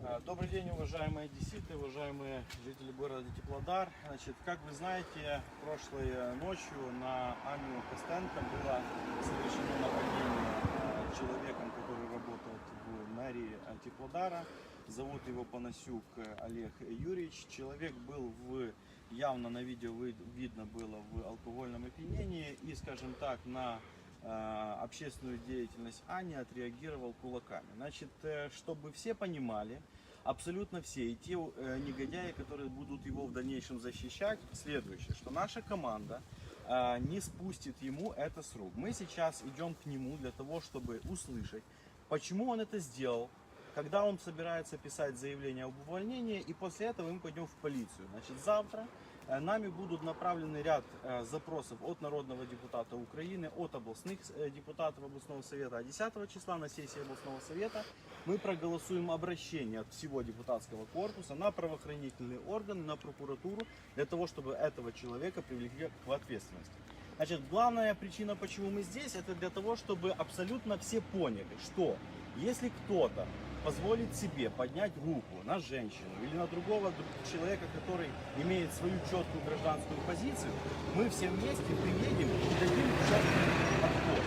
Э, Добрый день, уважаемые одесситы, уважаемые жители города Теплодар. Значит, как вы знаете, прошлой э, ночью на Аню Костенко было совершено нападение э, человеком, который работает в мэрии э, Теплодара. Зовут его Панасюк Олег Юрьевич. Человек был в явно на видео видно было в алкогольном опьянении и, скажем так, на общественную деятельность Ани отреагировал кулаками. Значит, э, чтобы все понимали, абсолютно все, и те э, негодяи, которые будут его в дальнейшем защищать, следующее, что наша команда э, не спустит ему это с рук. Мы сейчас идем к нему для того, чтобы услышать, почему он это сделал, когда он собирается писать заявление об увольнении, и после этого мы пойдем в полицию. Значит, завтра нами будут направлены ряд запросов от народного депутата Украины, от областных депутатов областного совета. А 10 числа на сессии областного совета мы проголосуем обращение от всего депутатского корпуса на правоохранительные органы, на прокуратуру, для того, чтобы этого человека привлекли к ответственности. Значит, главная причина, почему мы здесь, это для того, чтобы абсолютно все поняли, что если кто-то позволит себе поднять руку на женщину или на другого друг- человека, который имеет свою четкую гражданскую позицию, мы все вместе приедем и дадим четкий отпор.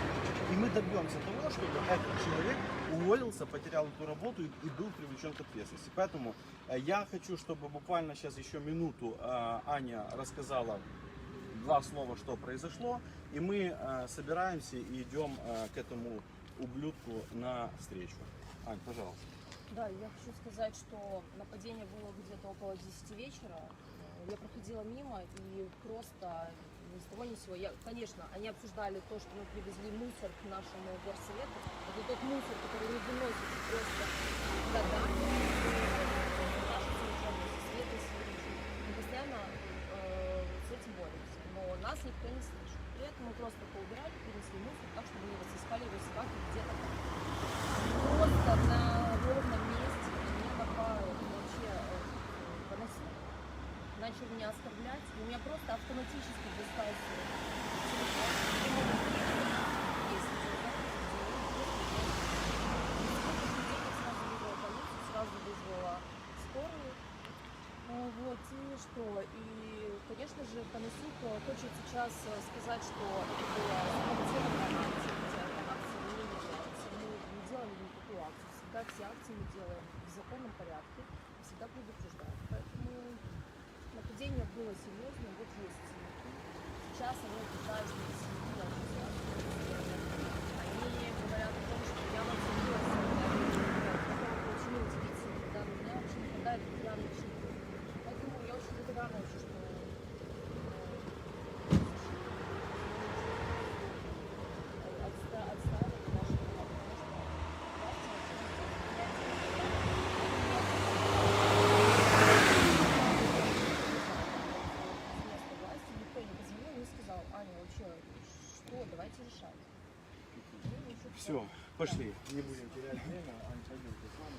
И мы добьемся того, чтобы этот человек уволился, потерял эту работу и, был привлечен к ответственности. Поэтому э, я хочу, чтобы буквально сейчас еще минуту э, Аня рассказала два слова, что произошло, и мы э, собираемся и идем к этому ублюдку на встречу. Ань, пожалуйста. Да, я хочу сказать, что нападение было где-то около 10 вечера. Э, Я проходила мимо и просто ни с того ни с сего. Я, конечно, они обсуждали то, что мы привезли мусор к нашему горсовету. Это тот мусор, который не выносится просто годами. Сергей. Мы постоянно э, с этим боремся. Но нас никто не слышит. Мы просто поубирали, принесли мусор так, чтобы не расыскали его собаки где-то просто на ровном месте меня попало вообще э, поносило. Начал меня оскорблять, и у меня просто автоматически достался телефон. и мой мобильный. Если я сразу вызвала полицию, сразу вызвала скорую. А, Вот, и что? И, конечно же, Панасюк э, хочет сейчас э, сказать, что это была спонсированная акция, акция не является. Мы не делаем никакую акцию. Всегда все акции мы делаем в законном порядке, всегда предупреждаем. Поэтому нападение было серьезное, вот есть. Сейчас они пытаются на синяки ложиться. Они говорят о том, что я вам серьезно, почему удивиться, когда меня вообще не хватает пьяных человек. Поэтому я очень благодарна вообще, что э, отста- отстаивают наши права, потому что власти никто не позвонил, не сказал, Аня, вообще, что, давайте решать. Ну, ничего Все, пошли. Не будем терять время. Ань, пойдемте с нами.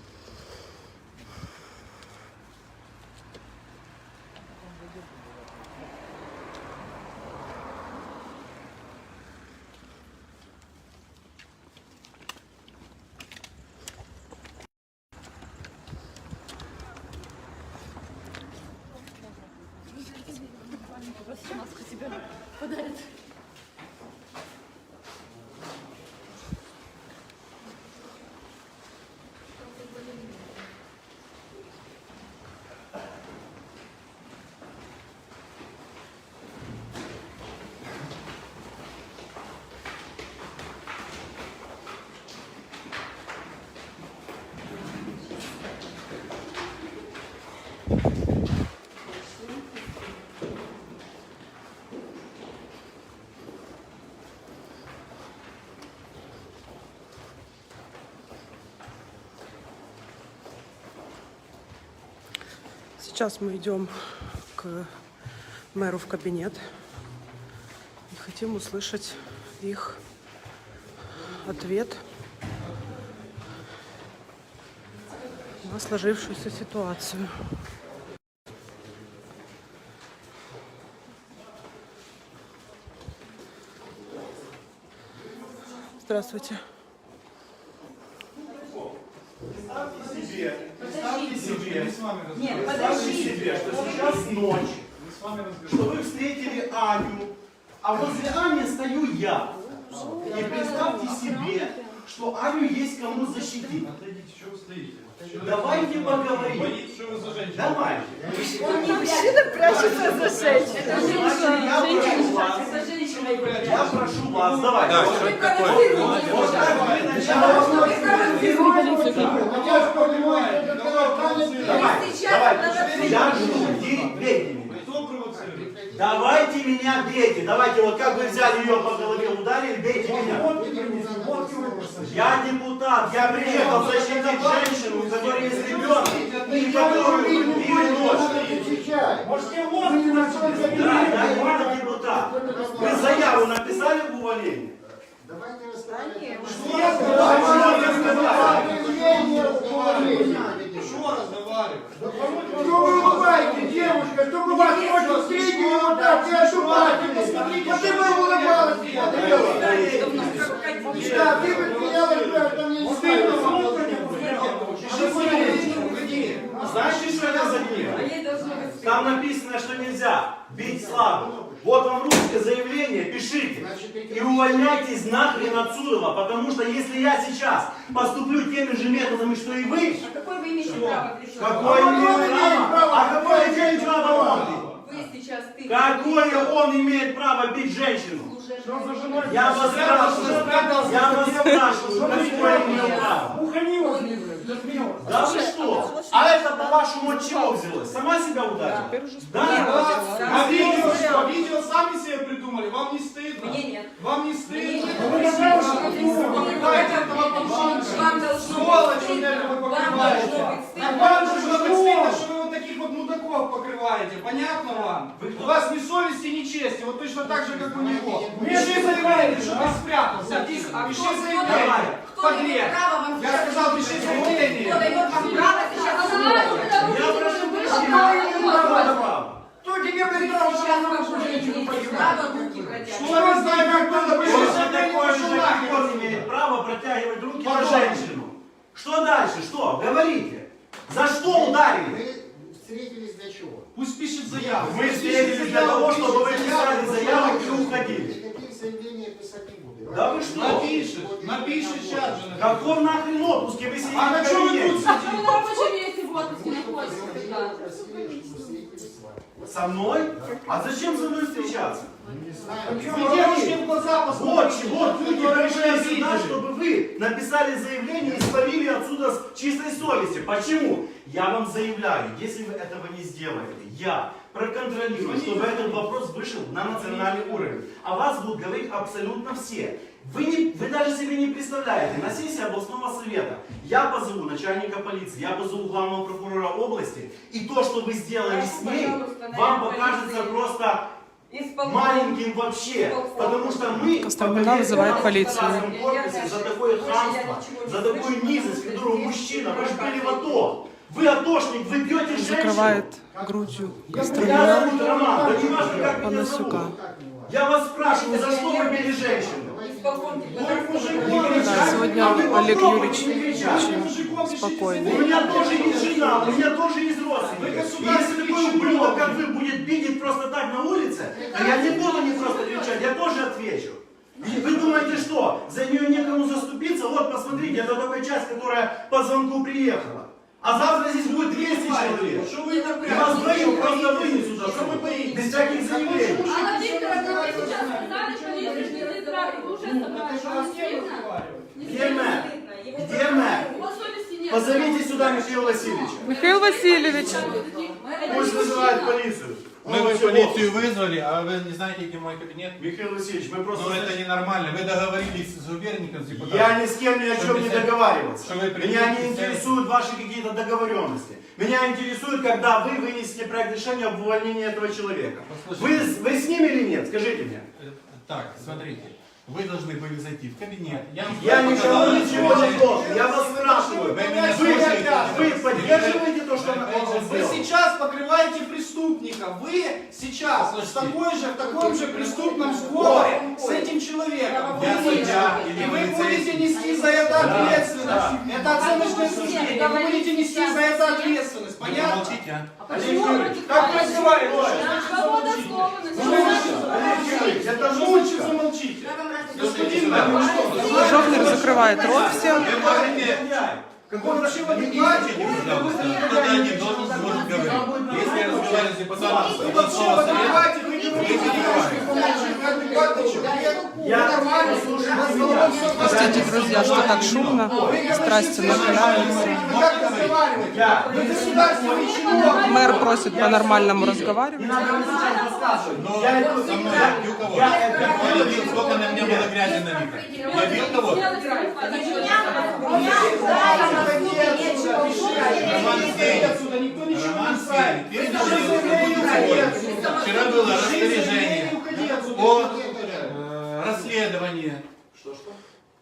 маску тебе подарят. Сейчас мы идем к мэру в кабинет и хотим услышать их ответ на сложившуюся ситуацию. Здравствуйте. Представьте себе, представьте себе, Нет, представьте себе, что сейчас ночь, что вы встретили Аню, а возле Ани стою я. И представьте себе, что Аню есть кому защитить. Отойдите, что вы стоите? Давайте поговорим. Что? Давайте. Мужчина прячется за. Значит, я прошу вас, давайте. Да, Вот человек так такой. вот, так вы начали. Давайте, давайте. Я жду? Давайте меня бейте. Давайте, вот как вы взяли ее по голове, ударили, бейте меня. Я депутат, я приехал защитить женщину, у которой есть ребенок, и которую убили ночью. Да, я депутат. Вы заяву написали в увольнении? Давайте разговаривать. Что разговаривать? Что вы улыбаетесь, девушка? Чтобы вас ночью встретили вот так, ошибаетесь. Вот и вы улыбалась, смотрела. Да, ты бы смеялась, да, там не стыдно. Знаете, что это за книга? Там написано, что нельзя бить слабых. Вот вам русское заявление, пишите. И увольняйтесь нахрен отсюда, потому что если я сейчас поступлю теми же методами, что и вы, Какое вы имеете право причем? какое А имеет право? право? А какое имеет право он? Вы сейчас ты. Какое он имеет право бить женщину? Я вас спрашиваю, я вас спрашиваю, какое имеет право? Да вы что? А это по-вашему от чего взялось? Сама себя ударила? Да? А видео, что? Видео сами себе придумали? Вам не стыдно? Мне нет. Вам не стыдно? Вам должно Сволочь, быть вот это вы стыдно. Вам покрываете. должно быть стыдно. Вам должно быть стыдно, что вы вот таких вот мудаков покрываете. Понятно вам? У вас ни совести, ни чести. Вот точно так же, как у него. Пиши заявление, что ты спрятался. Пиши заявление. Кто Подлец. Я сказал, пиши Кто заявление. дает вам право сейчас слушать? Я прошу прощения, не право на право. Кто тебе представил, что Сейчас она вам нашу женщину имеете погибает? право руки протягивать. Что я знаю, как надо такой же, пошел как он имеет право протягивать руки на женщину. Что дальше? Что? Говорите. За что ударили? Мы встретились для чего? Пусть пишет заяву. Мы встретились для того, чтобы вы писали заяву и уходили. Никаких заявлений писать не буду. Да вы что? Напишет, напишет сейчас же. Каков нахрен отпуск? Вы сидите А на чем вы тут сидите? на рабочем месте в отпуске находитесь. Просили, чтобы встретились с вами. Со мной? А зачем со мной встречаться? Знаю, Вы девушке в глаза Вот, вот люди пришли сюда, чтобы вы написали заявление и свалили отсюда с чистой совестью. Почему? Я вам заявляю, если вы этого не сделаете, я проконтролирую, чтобы этот вопрос вышел на национальный уровень. О вас будут говорить абсолютно все. Вы, не, вы даже себе не представляете, на сессии областного совета я позову начальника полиции, я позову главного прокурора области, и то, что вы сделали с ней, вам покажется просто Исполком. маленьким вообще, потому что мы Костромина вызывает полицию. корпусе за такое хамство, за такую низость, которую мужчина, вы же были в АТО, вы атошник, вы бьете женщину. Закрывает грудью Меня Костромина зовут Роман, да не важно, как меня Панасюка. зовут. Я вас спрашиваю, за что вы били женщину? Да, сегодня А Олег Юрьевич очень У спокойный. меня тоже есть жена, у меня тоже есть родственники. Если такой ублюдок, как вы, будет видеть просто так на улице, то я не буду не просто кричать, я тоже отвечу. И вы думаете, что? За нее некому заступиться? Вот, посмотрите, это только часть, которая по звонку приехала. А завтра здесь будет 200 человек. Что вы И вас двоих просто вынесут Что вы боитесь? Без всяких заявлений. Анна Викторовна, вы сейчас сказали, что если не забрали, вы уже забрали. Вам стыдно? Не Где мэр? Где мэр? Позовите сюда Михаила Васильевича. Михаил Васильевич. Пусть вызывает полицию. Мы вы полицию вызвали, а вы не знаете, где мой кабинет? Михаил Васильевич, мы просто... Ну это ненормально. Вы договорились с губерником, с депутатом. Я ни с кем ни о чем не договаривался. что вы Меня не интересуют ваши какие-то договоренности. Меня интересует, когда вы вынесете проект решения об увольнении этого человека. Вы, Послушайте. вы с ним или нет? Скажите мне. Э, Так, смотрите. Вы должны были зайти в кабинет. Я Я никого ничего не должен. Я вас Вы спрашиваю. Вы, слушаете? вы поддерживаете то, что он Вы сейчас покрываете преступника. Вы сейчас в такой же, в таком же преступном сговоре с этим человеком. Вы И вы будете нести за это ответственность. Это оценочное суждение. Вы будете нести за это ответственность. Понятно? молчите, а? Олег Юрьевич, Как вы разговариваете? Это Что лучше замолчите? Господин Жофлер закрывает рот всем. Какой вообще вы Не пожалуйста. Кто-то один должен сможет говорить. Если я разговариваю с депутатом Вы вообще вы говорите, адекватный человек. Я нормально слушаю меня. Простите, друзья, что так шумно. Страсти накаляются. Мэр просит по-нормальному разговаривать. Я сколько на мне было грязи налито? Я бил. Вчера было распоряжение о э, расследовании.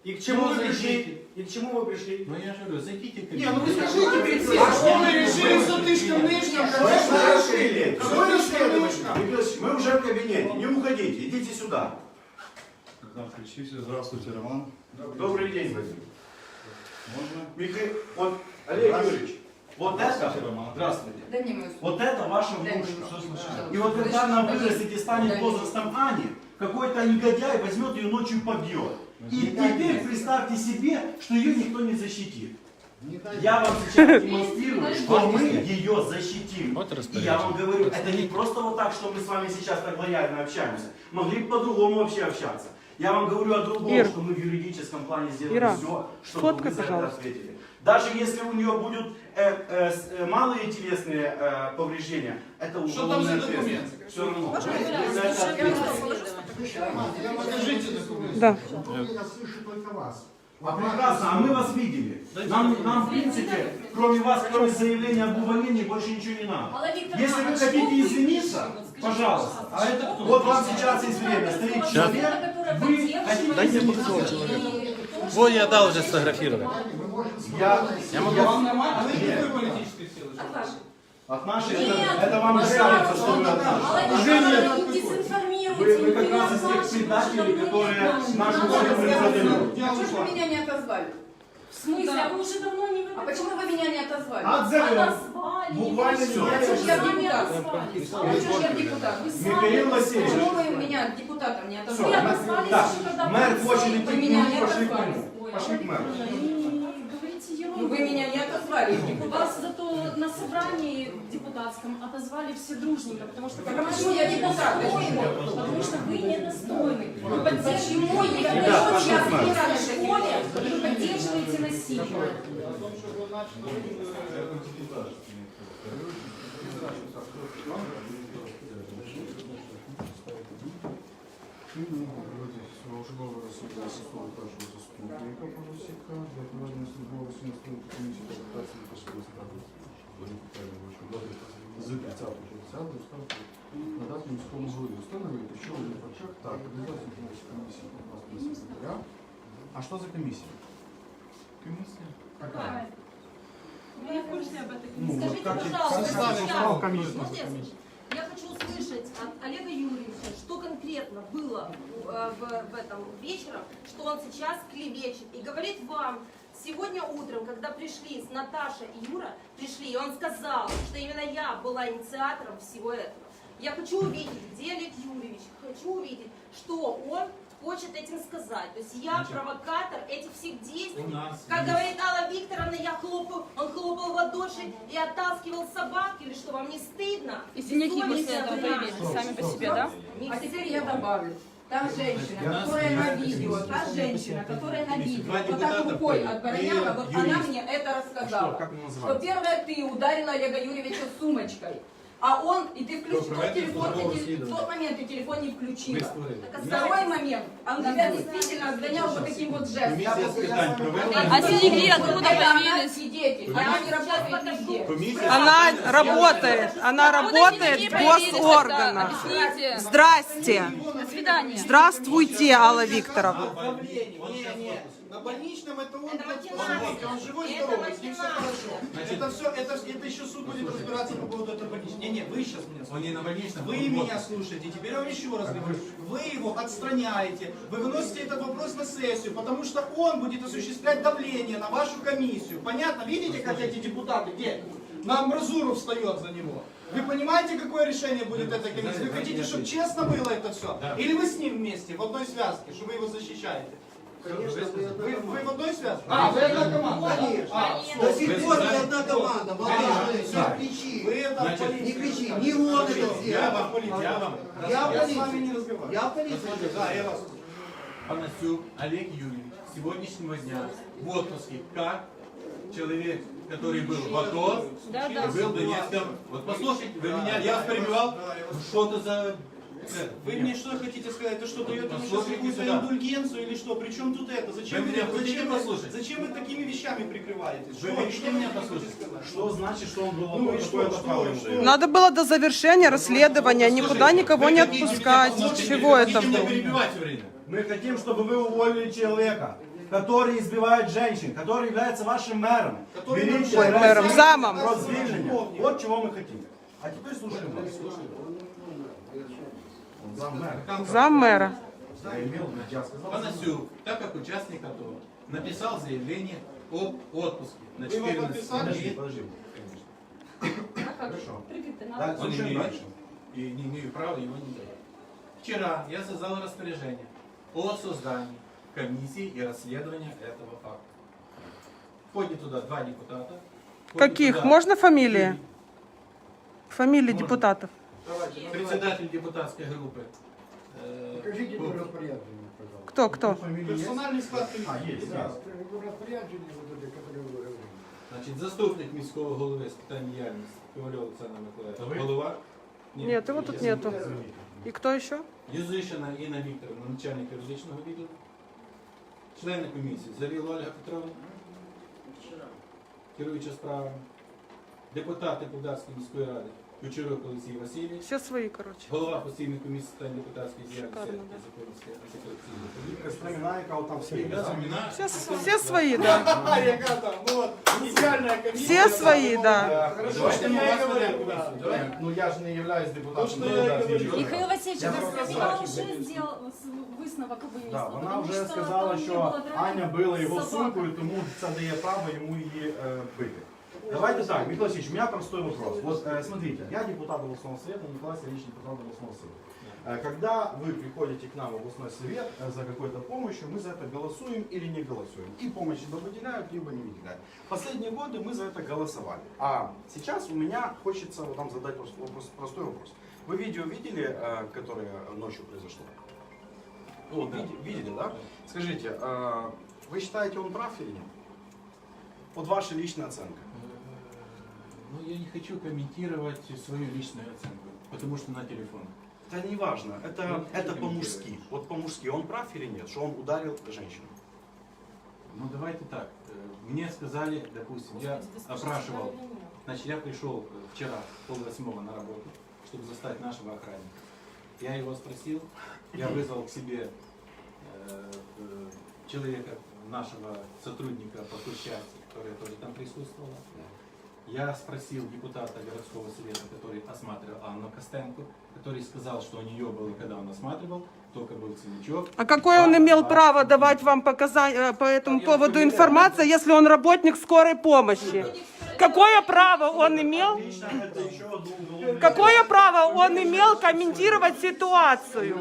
И к чему вы пришли? И к чему вы пришли? Ну я же говорю, зайдите в Не, ну вы скажите всем, А что вы решили с утышком-нышком? Конечно, решили. Какой Все расследование? Мы уже в кабинете. Не уходите. Идите сюда. Да, включите. Здравствуйте, Роман. Добрый день, Вадим. Можно? Михаил, вот, Олег Юрьевич, вот это, Здравствуйте, Роман. здравствуйте, Дай мне мою вот это ваша внучка. И вот когда она вырастет и станет возрастом Ани, какой-то негодяй возьмет ее ночью и побьет. И теперь представьте себе, что ее никто не защитит. Я вам сейчас демонстрирую, что мы ее защитим. И я вам говорю, это не просто вот так, что мы с вами сейчас так лояльно общаемся. Могли бы по-другому вообще общаться. Я вам говорю о другом, Ир. что мы в юридическом плане сделали Ира, все, чтобы сфоткай, вы за это ответили. Даже если у нее будут э, э, э, малые телесные э, повреждения, это Что там за документ? ответственность. Все равно. Вы за это ответите. Покажите документ. Да. А прекрасно, а мы вас видели. Нам, нам, в принципе, кроме вас, кроме заявления об увольнении, больше ничего не надо. Если вы а хотите извиниться, пожалуйста. А это кто? Вот вам сейчас есть время. Стоит человек, вы хотите извиниться. Вот я дал уже сфотографировать. Я, Я вам нормально? А вы какой политической силы? От вашей. от нашей, Нет, это, это вам не кажется, что вы от нашей. Вы дезинформируете, Вы, вы как не раз из тех предателей, которые нашу не продают. Я А что ж ушла. вы меня не отозвали? В смысле? А вы уже давно не в А почему вы меня не отозвали? Отзовем. Отозвали. Буквально не не А что ж я депутат? отозвали. Отозвали. А что ж я депутат? Вы сами Михаил Васильевич. Почему вы меня депутатом не Вы отозвали? отозвались Так, еще когда мэр хочет идти Вы к меня нему, не пошли к отозвали. нему. Пошли к мэру. Ну вы меня не отозвали, Вас депутат. зато на собрании депутатском отозвали все дружненько, потому что Так а почему я депутат? Потому что вы недостойны. Вы Почему поддерживаете я вы пошли к мэру. поддерживаете насилие. Службове розслідування суду першого заступника Поросіка для проведення службового розслідування комісії та адвокації та суду справи з 30.60 доставки надати міському голові. Встановити, що у Ліфачак так, кандидат в комісії на секретаря. А що за комісія? Комісія? Какая? Я не в курсе об этой Ну, вот Скажите, как пожалуйста, Станислав сейчас, сказал, комиссию. можно я скажу? Я хочу услышать от Олега Юрьевича, что конкретно было э, в, в этом вечером, что он сейчас клевечет и говорит вам, сегодня утром, когда пришли с Наташа и Юра, пришли, и он сказал, что именно я была инициатором всего этого. Я хочу увидеть, где Олег Юрьевич, хочу увидеть, что он хочет этим сказать. То есть я провокатор этих всех действий. Как говорит Алла Викторовна, я хлопаю, он хлопал в ладоши и оттаскивал собак, или что, вам не стыдно? И синяки после этого появились сами по себе, да? А теперь я добавлю. Та женщина, которая на видео, та женщина, которая на видео, вот так рукой отбороняла, вот она мне это рассказала. Что первое ты ударила Олега Юрьевича сумочкой А он, и ты включил тот телефон, ты те- в тот момент ты телефон не включила. Второй момент, он тебя действительно отгонял вот таким вот жестом. Комісія з питань проведення. А синяки откуда Это она появились? свидетель, она не работает везде. Комісія Она работает, она работает в синяки появились тогда? госорганах. Объясните. Здрасте. свидания. Здравствуйте, Алла Викторовна. На больничном это он, Это он, он живой, здоровый, с ним все хорошо. Это все, это, это еще суд будет разбираться по поводу этого больничного. Не, не, вы сейчас меня Он не на больничном. Вы меня слушаете, теперь я вам еще раз говорю. Вы его отстраняете, вы выносите этот вопрос на сессию, потому что он будет осуществлять давление на вашу комиссию. Понятно? Видите, как эти депутаты, где? На амбразуру встает за него. Вы понимаете, какое решение будет этой комиссии? Вы хотите, чтобы честно было это все? Или вы с ним вместе, в одной связке, что вы его защищаете? Конечно, Вы, вы в одной связке? А, вы одна команда? А, До сих пор вы одна команда, молодцы, не кричи. Вы это Значит, политика. не кричи, не он это Я сделал. вам политик. Я вам, Я Я с вами полиция. не разговариваю. Я полиция. Да, я вас. Панасюк Олег Юрьевич с сегодняшнего дня в отпуске как человек, который был в АТО, Да, да. был в Донецком. Вот послушайте, вы меня, я вас перебивал, что-то за... Вы мне что хотите сказать? Это что, дает ему сейчас какую-то индульгенцию или что? При чем тут это? Зачем Вы вы, меня зачем, вы, послушать? зачем вы такими вещами прикрываетесь? Вы Что- хотите что меня вы послушать? Что значит, что он был Ну что, что, что? Надо было до завершения расследования никуда никого не отпускать. Чего это время? Мы хотим, чтобы вы уволили человека, который избивает женщин, который является вашим мэром. Который Берите мэром, замом. Вот чего мы хотим. А теперь слушаем вас. Он зам мэра. Зам мэра. Я имел, в виду, я сказал. Панасюк, так как участник АТО, написал заявление об отпуске на Вы его 14 подписали? Подожди, дней. подожди. Хорошо. Так, Он слушаем имеет. дальше. И не имею права его не давать. Вчера я создал распоряжение о создании комиссии и расследования этого факта. Входит туда два депутата. входит Каких? туда Можно фамилии? Фамилии депутатов. Председатель депутатской группы. э, Покажите был- распоряжение, пожалуйста. Кто, кто? Фамилия есть? Персональный склад комиссии. А, есть, Да. есть. Распоряджение вот это, которое вы говорили. Значить, заступник міського голови з питань діяльності Ковальов Олександр Миколаївич. Голова. Нет, его тут нету. И кто еще? Юзишина Інна Вікторовна, начальник юридичного відділу. Члени комісії Завіла Ольга Петровна, керуюча справами. Депутати Полдарської міської ради Кучерок Олексій Васильович. Все свои, короче. Голова постійної комісії з питань депутатської діяльності Шикарно, і да. законності антикорупційної політики. Стремена, кого там все. Я заміна. Все, все свои, да. А, яка там, ну вот, идеальная комиссия. Все свои, да. Хорошо, Давайте что мы я и вас говорю, ведем да. комиссию. Давай. Ну я же не являюсь То, депутатом. что я и говорю. Михаил Васильевич, Я я просто уже знаю. сделал висновок об Да, винесла, вона тому вже що сказала, там не що було драк Аня била його з сумкою, тому це дає право йому її е, бити. Давайте так, Михаил Васильевич, у меня простой вопрос. Вот э, смотрите, я депутат областного совета, Николай Сергеевич депутат областного совета. Э, Когда вы приходите к нам в областной совет э, за какой-то помощью, мы за это голосуем или не голосуем. И помощь либо выделяют, либо не выделяют. Последние годы мы за это голосовали. А сейчас у меня хочется вот вам задать вопрос, простой вопрос. Вы видео видели, э, которое ночью произошло? Ну, види- видели, да? Скажите, э, вы считаете, он прав или нет? Вот ваша личная оценка. Ну, я не хочу комментировать свою личную оценку, потому что на телефон. Это не важно, это, Ну, это по-мужски. Вот по-мужски, он прав или нет, что он ударил женщину? Ну, давайте так. Э, Мне сказали, допустим, я Господи, да скажите, опрашивал, значит, я пришел э, вчера пол восьмого на работу, чтобы застать нашего охранника. Я его спросил, я вызвал к себе э, человека, нашего сотрудника по соцчасти, который тоже там присутствовал. Я спросил депутата городского совета, который осматривал Анну Костенко, который сказал, что у нее было, когда он осматривал, только был синячок. А какое он имел право давать вам показания по этому поводу информации, если он работник скорой помощи? Какое право он имел? Какое право он имел комментировать ситуацию?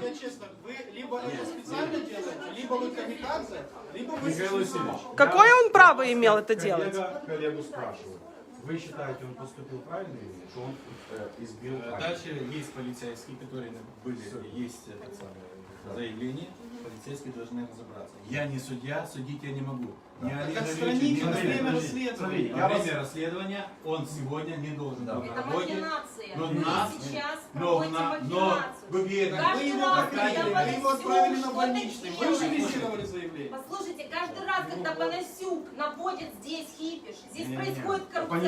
Я честно, вы либо это специально делаете, либо вы камикадзе, либо вы... Михаил Васильевич, Какое он право имел это делать? коллега коллегу спрашивает. Вы считаете, он поступил правильно или нет? Что он э, избил Э, Аню? Дальше есть полицейские, которые были, есть это самое, заявление, полицейские должны разобраться. Я не судья, судить я не могу. Ни Олега Так отстраните ни на время расследования. Смотри, Во я вас- время расследования он сегодня не должен быть на Это работе. махинация. Но Вы нас, сейчас но, проводите на, но махинацию. вы верите, Каждый Вы его раз, отправили, когда вы его Панасюк отправили на что-то больничный. Вы делает. же инициировали заявление. Послушайте, каждый раз, когда Панасюк наводит здесь хипиш, здесь Не-не-не. происходит коррупция